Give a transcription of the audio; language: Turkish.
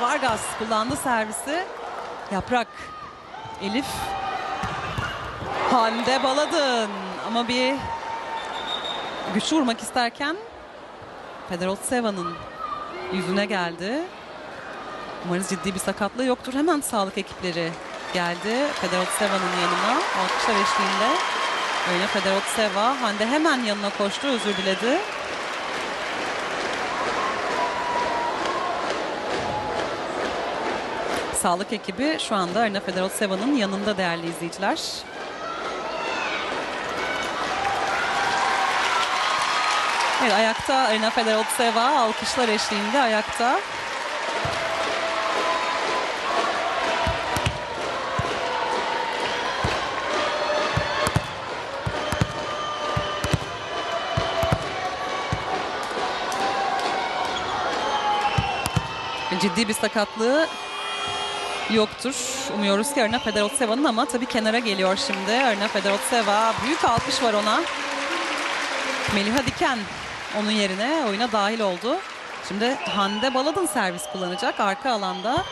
Vargas kullandı servisi. Yaprak. Elif. Hande Baladın. Ama bir güçlü vurmak isterken Federotseva'nın yüzüne geldi. Umarız ciddi bir sakatlığı yoktur. Hemen sağlık ekipleri geldi Federotseva'nın yanına. Alkışlar eşliğinde. Öyle Federotseva. Hande hemen yanına koştu. Özür diledi. Sağlık ekibi şu anda Arina Federotseva'nın yanında değerli izleyiciler. Evet ayakta Arina Federotseva alkışlar eşliğinde ayakta. Ciddi bir sakatlığı yoktur. Umuyoruz ki Arina Federotseva'nın ama tabii kenara geliyor şimdi. Arina Federotseva büyük alkış var ona. Meliha Diken onun yerine oyuna dahil oldu. Şimdi Hande Baladın servis kullanacak arka alanda.